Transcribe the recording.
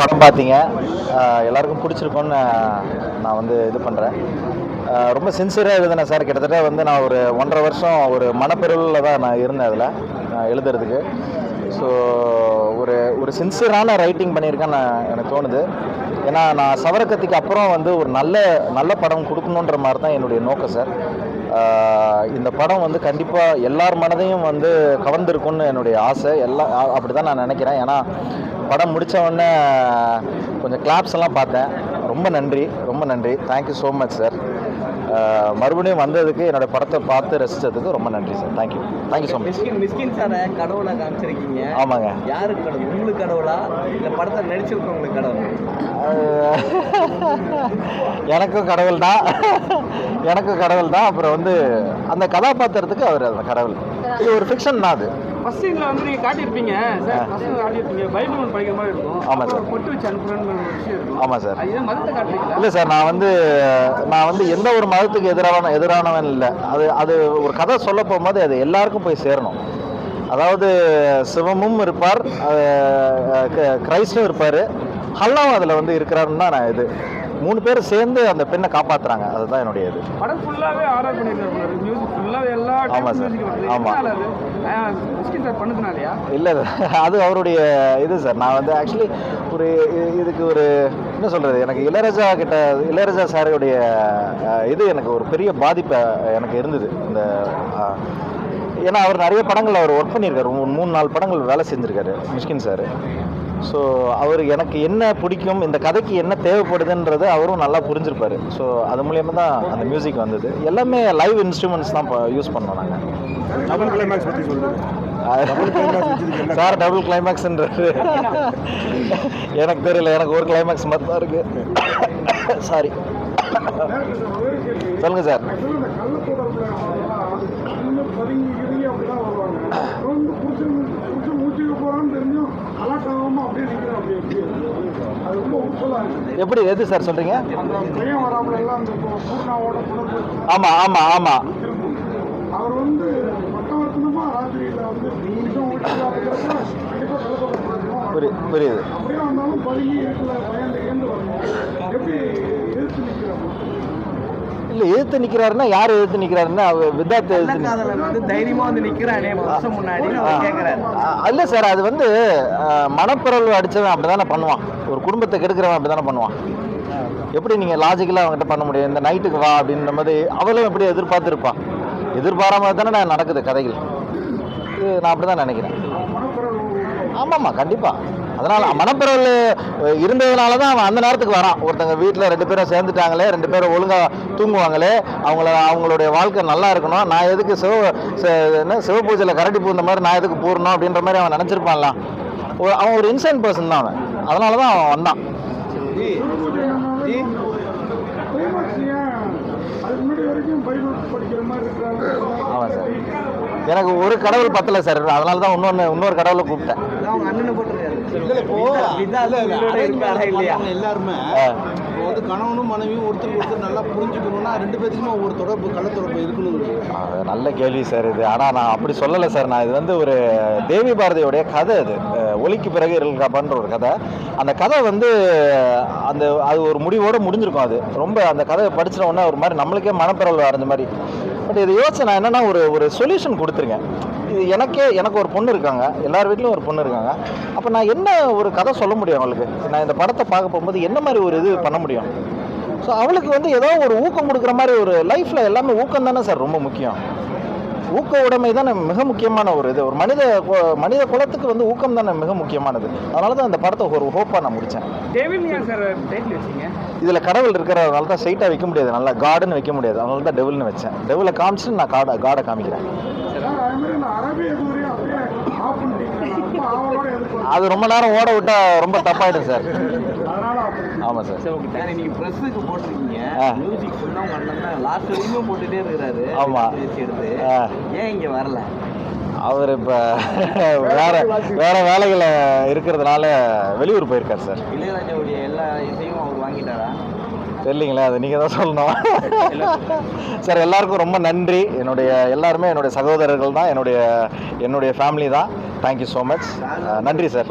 படம் பார்த்தீங்க. எல்லாருக்கும் பிடிச்சிருக்கோன்னு நான் வந்து இது பண்ணுறேன் ரொம்ப சின்சியராக எழுதினேன் சார். கிட்டத்தட்ட வந்து நான் ஒரு ஒன்றரை வருஷம் ஒரு மனப்பெருவில் தான் நான் இருந்தேன் அதில் எழுதுறதுக்கு. ஸோ ஒரு ஒரு சின்சியரான ரைட்டிங் பண்ணியிருக்கேன்னு நான் எனக்கு தோணுது. ஏன்னா நான் சவரக்கத்திக்கு அப்புறம் வந்து ஒரு நல்ல நல்ல படம் கொடுக்கணுன்ற மாதிரி தான் என்னுடைய நோக்கம் சார். இந்த படம் வந்து கண்டிப்பாக எல்லார் மனதையும் வந்து கவர்ந்துருக்கும்னு என்னுடைய ஆசை. எல்லா அப்படி தான் நான் நினைக்கிறேன். ஏன்னா படம் முடிச்ச உடனே கொஞ்சம் கிளாப்ஸ் எல்லாம் பார்த்தேன். ரொம்ப நன்றி ரொம்ப நன்றி. தேங்க்யூ ஸோ மச் சார் மறுபடியும் வந்ததுக்கு என்னோட படத்தை பார்த்து ரசித்ததுக்கு ரொம்ப நன்றி sir thank you thank you so much Mysskin Mysskin சாரை கடவுளா காமிச்சிருக்கீங்க. ஆமாங்க. யாருக்கு கடவுள்? உங்களுக்கு கடவுளா? இல்ல படத்தை நடிச்சிருக்கவங்களுக்கு கடவுள்? எனக்கும் கடவுள் தான் எனக்கும் கடவுள் தான் அப்புறம் வந்து அந்த கதாபாத்திரத்துக்கு அவர் அந்த கடவுள். இது ஒரு ஃபிக்ஷன் தான் அது. ஃபர்ஸ்ட் வந்து நீங்க காட்டியிருப்பீங்க. சார் ஃபர்ஸ்ட் காட்டியிருப்பீங்க. பைபிள் ஒன்று படிக்கிற மாதிரி இருக்கும். ஆமா அப்புறம் சார். பொட்டு வச்சு அனுப்புறேன்னு ஒரு விஷயம் இருக்கும். ஆமாம் சார். இதை மதத்தை காட்டுறீங்களா? இல்லை சார் நான் வந்து நான் வந்து எந்த ஒரு மதத்துக்கு எதிரான எதிரானவன் இல்லை. அது அது ஒரு கதை சொல்ல போகும்போது அது எல்லாருக்கும் போய் சேரணும். அதாவது சிவமும் இருப்பார் அஹ் க- கிறிஸ்டும் இருப்பார். ஹல்லாவும் அதில் வந்து இருக்கிறாருன்னு தான் நான் இது. மூணு பேர் சேர்ந்து அந்த பெண்ணை காப்பாத்துறாங்க. அதுதான் என்னுடைய இது. படம் ஃபுல்லாவே ஆர்டர் பண்ணிருக்காரு மியூசிக் ஃபுல்லாவே எல்லா ஆமா சார். ஆமா. இல்லை அது அவருடைய இது சார் நான் வந்து ஆக்சுவலி ஒரு இதுக்கு ஒரு என்ன சொல்கிறது எனக்கு இளையராஜா கிட்ட இளையராஜா சாருடைய இது எனக்கு ஒரு பெரிய பாதிப்பு எனக்கு இருந்தது. இந்த ஏன்னா அவர் நிறைய படங்கள் அவர் ஒர்க் பண்ணியிருக்காரு. மூணு மூணு நாலு படங்கள் வேலை செஞ்சுருக்காரு மிஷ்கின் சார். ஸோ அவர் எனக்கு என்ன பிடிக்கும் இந்த கதைக்கு என்ன தேவைப்படுதுன்றது அவரும் நல்லா புரிஞ்சிருப்பாரு. ஸோ அது மூலியமாக தான் அந்த மியூசிக் வந்தது. எல்லாமே லைவ் இன்ஸ்ட்ருமெண்ட்ஸ் தான் யூஸ் பண்ணோம் நாங்கள் சார் டபுள் கிளைமேக்ஸ்ன்றது எனக்கு தெரியல. எனக்கு ஒரு கிளைமேக்ஸ் மாதிரி தான் இருக்கு. சாரி சொல்லுங்க சார் பதுங்கி கிதுங்கி அப்படிதான் வருவாங்க. வந்து புருஷன் புருஷன் மூச்சுக்கு போறான்னு தெரிஞ்சும் அலக்காம அப்படியே நிற்கிறேன் அப்படி எப்படி அது ரொம்ப உப்புலா இருக்கு. எப்படி எது சார் சொல்றீங்க? அந்த பையன் வராமல் எல்லாம் அந்த பூர்ணாவோட தொடர்பு ஆமா ஆமா ஆமா. இருக்கும் அவர் வந்து பக்கவர்த்தனமா ராத்திரியில வந்து நிமிஷம் ஓடிக்கிறாருங்கிறப்ப கண்டிப்பா கள்ளத்தொடர்பு இருக்கும். புரி புரியுது. அப்படியே வந்தாலும் பதுங்கி இருக்கல பயந்து எப்படி எதிர்த்து நிற்கிறோம் இல்ல எதிர்த்து நிக்கிறாருன்னா யார் எதிர்த்து நிக்கிறாருன்னா அவர் வித்தார்த்து எதிர்த்து தைரியமா வந்து நிக்கிறானே வருஷம் முன்னாடி இல்ல சார் அது வந்து மனப்பிறழ்வு அடிச்சவன் அப்படிதானே பண்ணுவான். ஒரு குடும்பத்தை கெடுக்கிறவன் அப்படிதானே பண்ணுவான். எப்படி நீங்க லாஜிக்கலா அவங்ககிட்ட பண்ண முடியும்? இந்த நைட்டுக்கு வா அப்படின்ற மாதிரி அவளும் எப்படி எதிர்பார்த்துருப்பான்? எதிர்பாராம தானே நான் நடக்குது கதைகள். இது நான் அப்படிதான் நினைக்கிறேன். ஆமாம்மா கண்டிப்பா. அதனால மனப்பிறவு இருந்ததுனால தான் அவன் அந்த நேரத்துக்கு வரான். ஒருத்தங்க வீட்டில் ரெண்டு பேரும் சேர்ந்துட்டாங்களே ரெண்டு பேரும் ஒழுங்கா தூங்குவாங்களே அவங்கள அவங்களுடைய வாழ்க்கை நல்லா இருக்கணும். நான் எதுக்கு சிவ என்ன சிவபூஜையில் கரடி பூந்த மாதிரி நான் எதுக்கு பூரணும் அப்படின்ற மாதிரி அவன் நினச்சிருப்பான்ல. ஒரு- அவன் ஒரு இன்சைன் பர்சன் தான் அவன். அதனால தான் அவன் வந்தான். ஆமாம் சார். எனக்கு ஒரு கடவுள் பத்தலை சார். அதனால தான் இன்னொன்று இன்னொரு கடவுளை கூப்பிட்டேன். எல்லாருமே. இப்போ வந்து கணவனும் மனைவியும் ஒருத்தருக்கு ஒருத்தர் நல்லா புரிஞ்சுக்கணும்னா ரெண்டு பேத்துக்குமே ஒரு தொடர்பு கள்ளத்தொடர்பு இருக்கணும் அது நல்ல கேள்வி சார் இது. ஆனால் நான் அப்படி சொல்லலை சார். நான் இது வந்து ஒரு தேவி பாரதியோடைய கதை அது. ஒலிக்கு பிறகு இருக்காப்பான்ற ஒரு கதை. அந்த கதை வந்து அந்த அது ஒரு முடிவோடு முடிஞ்சிருக்கும் அது. ரொம்ப அந்த கதையை படிச்சின உடனே ஒரு மாதிரி நம்மளுக்கே மனப்பிறல் வரைஞ்ச மாதிரி. பட் இது யோசிச்சு நான் என்னன்னா ஒரு ஒரு சொல்யூஷன் கொடுத்துருக்கேன். இது எனக்கே எனக்கு ஒரு பொண்ணு இருக்காங்க. எல்லார் வீட்லேயும் ஒரு பொண்ணு இருக்காங்க. அப்போ நான் என்ன ஒரு கதை சொல்ல முடியும் அவங்களுக்கு நான் இந்த படத்தை பார்க்க போகும்போது என்ன மாதிரி ஒரு இது பண்ண முடியும்? ஸோ அவளுக்கு வந்து ஏதோ ஒரு ஊக்கம் கொடுக்குற மாதிரி ஒரு லைஃப்பில் எல்லாமே ஊக்கம் தானே சார் ரொம்ப முக்கியம். ஊக்க உடைமை தானே மிக முக்கியமான ஒரு இது. ஒரு மனித மனித குலத்துக்கு வந்து ஊக்கம் தானே மிக முக்கியமானது. அதனால தான் இந்த படத்தை ஒரு ஹோப்பாக நான் முடித்தேன் இதில் கடவுள் இருக்கிறதுனால தான் ஸ்ட்ரைட்டாக வைக்க முடியாது. நல்லா காடுன்னு வைக்க முடியாது. அதனால தான் டெவில்னு வச்சேன். டெவிலை காமிச்சிட்டு நான் காடை காடை காமிக்கிறேன். அது ரொம்ப நேரம் ஓட விட்டா ரொம்ப தப்பாயிடும் சார். ஆமாம் சார். சரி நீங்க ப்ரெஸ்ஸுக்கு போட்டிருக்கீங்க. மியூசிக் ஃபுல்லா உங்க அண்ணன் லாஸ்ட் வரைக்கும் போட்டுட்டே இருக்கிறாரு. ஆமா. எடுத்து. ஏன் இங்க வரல? அவர் இப்போ வேற வேற வேலைகளை இருக்கிறதுனால வெளியூர் போயிருக்கார் சார். இளையராஜாவுடைய எல்லா இசையும் அவர் வாங்கிட்டாரா? தெரியலீங்களே அது நீங்கள் தான் சொல்லணும். சார் எல்லாருக்கும் ரொம்ப நன்றி. என்னுடைய எல்லாருமே என்னுடைய சகோதரர்கள் தான் என்னுடைய என்னுடைய ஃபேமிலி தான். தேங்க்யூ ஸோ மச் நன்றி சார்.